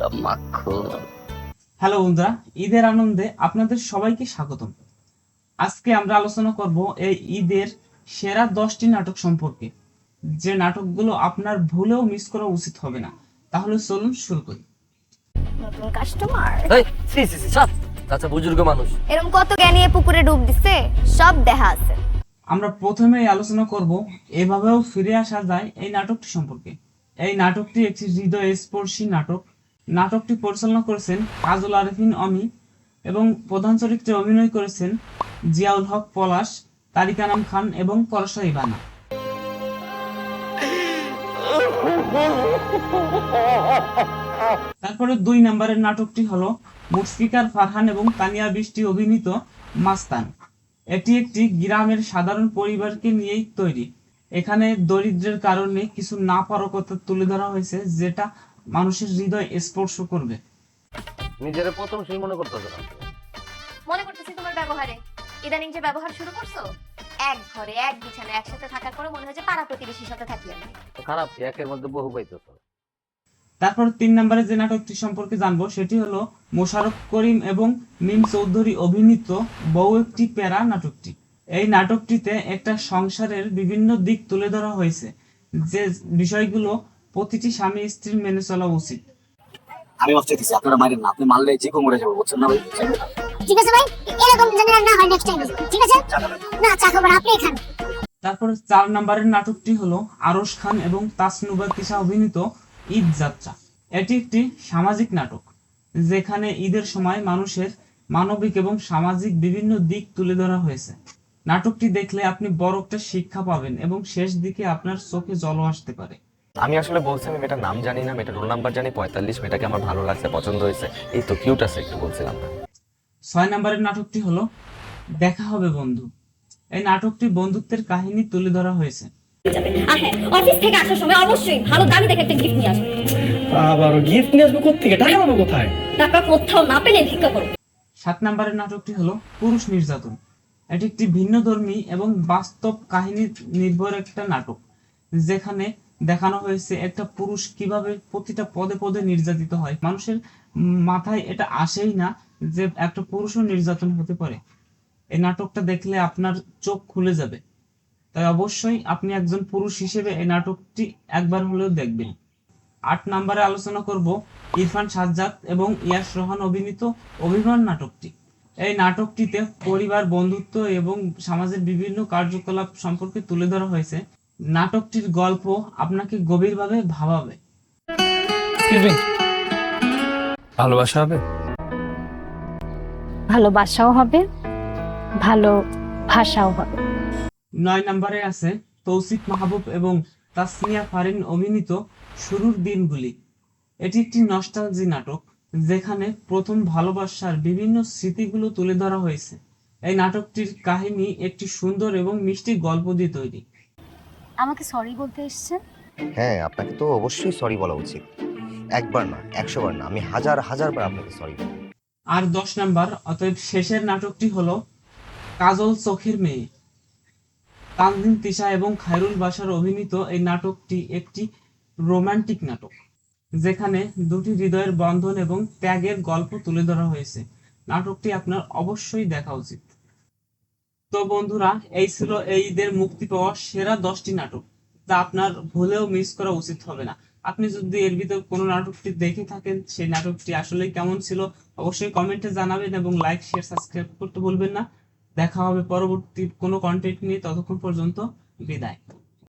পুরা মাখন হ্যালো বন্ধুরা ঈদের আনন্দে আপনাদের সবাইকে স্বাগতম। আজকে আমরা আলোচনা করব এই ঈদের সেরা দশটি নাটক সম্পর্কে। যে নাটকগুলো আপনার ভুলেও মিস করা উচিত হবে না। তাহলে চলুন শুরু করি। নতুন কাস্টমার এই সি সি সি সব চাচা বুজুর্গ মানুষ। এরকম কত জ্ঞানী পুকুরে ডুব দিছে? সব দেখা আছে। আমরা প্রথমেই আলোচনা করব এভাবেও ফিরে আসা যায় এই নাটকটি সম্পর্কে। এই নাটকটি একটি হৃদয় স্পর্শী নাটক। নাটকটি পরিচালনা করেছেন কাজল আরেফিন অমি এবং প্রধান চরিত্রে অভিনয় করেছেন জিয়াউল হক পলাশ তারিকানাম খান এবং পরশা ইবানা। তারপরে দুই নম্বরের নাটকটি হলো মুশফিকার ফারহান এবং তানিয়া বৃষ্টি অভিনীত মাস্তান। এটি একটি গ্রামের সাধারণ পরিবারকে নিয়েই তৈরি। এখানে দরিদ্রের কারণে কিছু না পারকতা তুলে ধরা হয়েছে, যেটা মানুষের হৃদয় স্পর্শ করবে। নিজের প্রথম সেই মনে করতেছে না? মনে করতেছি তোমার ব্যবহারে। ইদানিং যে ব্যবহার শুরু করছ এক ঘরে এক বিছানায় একসাথে থাকার পরে মনে হয় যে পাড়া প্রতিবেশীর সাথে থাকি আমি। তো খারাপ কি একের মধ্যে বহু পাইতেছ। তারপর তিন নম্বরে যে নাটকটি সম্পর্কে জানব সেটি হলো মোশাররফ করিম এবং মিম চৌধুরী অভিনীত বউ একটি প্যারা নাটকটি। এই নাটকটিতে একটা সংসারের বিভিন্ন দিক তুলে ধরা হয়েছে। যে বিষয়গুলো প্রতিটি স্বামী স্ত্রীর মেনে চলা উচিত। আমি অফ চাইতেছি আপনারা মারেন না আপনি মারলে যে মরে যাব বুঝছেন না ভাই? ঠিক আছে ভাই এরকম যেন না হয় নেক্সট টাইম ঠিক আছে? না চা খাবার আপনি খান। তারপরে চার নম্বরের নাটকটি হলো আরশ খান এবং তাসনুবা তিশা অভিনীত ঈদ যাত্রা। এটি একটি সামাজিক নাটক যেখানে ঈদের সময় মানুষের মানবিক এবং সামাজিক বিভিন্ন দিক তুলে ধরা হয়েছে। নাটকটি দেখলে আপনি বড় একটা শিক্ষা পাবেন এবং শেষ দিকে আপনার চোখে জলও আসতে পারে। আমি আসলে বলছি আমি মেয়েটার নাম জানি না মেয়েটার রোল নাম্বার জানি পঁয়তাল্লিশ মেয়েটাকে আমার ভালো লাগছে পছন্দ হয়েছে। এই তো কিউট আছে একটু বলছিলাম। ছয় নম্বরের নাটকটি হলো দেখা হবে বন্ধু। এই নাটকটি বন্ধুত্বের কাহিনী তুলে ধরা হয়েছে। হ্যাঁ অফিস থেকে আসার সময় অবশ্যই ভালো দামি দেখে একটা গিফট নিয়ে আসবে আবার গিফট নিয়ে আসব কোথেকে টাকা পাবো কোথায়? টাকা কোথাও না পেলে ভিক্ষা করো। সাত নম্বরের নাটকটি হলো পুরুষ নির্যাতন। এটি একটি ভিন্ন ধর্মী এবং বাস্তব কাহিনী নির্ভর একটা নাটক যেখানে দেখানো হয়েছে একটা পুরুষ কীভাবে প্রতিটা পদে পদে নির্যাতিত হয়। মানুষের মাথায় এটা আসেই না যে একটা পুরুষও নির্যাতন হতে পারে। এই নাটকটা দেখলে আপনার চোখ খুলে যাবে। তাই অবশ্যই আপনি একজন পুরুষ হিসেবে এই নাটকটি একবার হলেও দেখবেন। আট নম্বরে আলোচনা করব ইরফান সাজ্জাদ এবং ইয়াশ রোহান অভিনীত অভিমান নাটকটি। এই নাটকটিতে পরিবার, বন্ধুত্ব এবং সমাজের বিভিন্ন কার্যকলাপ সম্পর্কে তুলে ধরা হয়েছে। নাটকটির গল্প আপনাকে গভীরভাবে ভাবাবে। ভালোবাসা হবে? ভালোবাসাও হবে ভালো ভাষাও হবে। নয় নম্বরে আছে তৌসিফ মাহবুব এবং তাসমিয়া ফারিন অভিনীত শুরুর দিনগুলি। এটি একটি নস্টালজি নাটক যেখানে প্রথম ভালোবাসার বিভিন্ন স্মৃতিগুলো তুলে ধরা হয়েছে। এই নাটকটির কাহিনী একটি সুন্দর এবং মিষ্টি গল্প দিয়ে তৈরি। আমাকে সরি বলতে এসছেন? হ্যাঁ আপনাকে তো অবশ্যই সরি বলা উচিত। একবার না একশো বার না আমি হাজার হাজার বার আপনাকে সরি বলব। আর দশ নাম্বার অতএব শেষের নাটকটি হলো কাজল চোখের মেয়ে। তানজিম তিশা এবং খায়রুল বাসার অভিনীত এই নাটকটি একটি রোমান্টিক নাটক যেখানে দুটি হৃদয়ের বন্ধন এবং ত্যাগের গল্প তুলে ধরা হয়েছে। নাটকটি আপনার অবশ্যই দেখা উচিত। তো বন্ধুরা, এই ছিল এই ঈদের মুক্তি পাওয়া সেরা দশটি নাটক। তা আপনার ভুলেও মিস করা উচিত হবে না। আপনি যদি এর ভিতর কোনো নাটকটি দেখে থাকেন, সেই নাটকটি আসলে কেমন ছিল, অবশ্যই কমেন্টে জানাবেন এবং লাইক শেয়ার সাবস্ক্রাইব করতে বলবেন না। দেখা হবে পরবর্তী কোনো কন্টেন্ট নিয়ে ততক্ষণ পর্যন্ত বিদায়।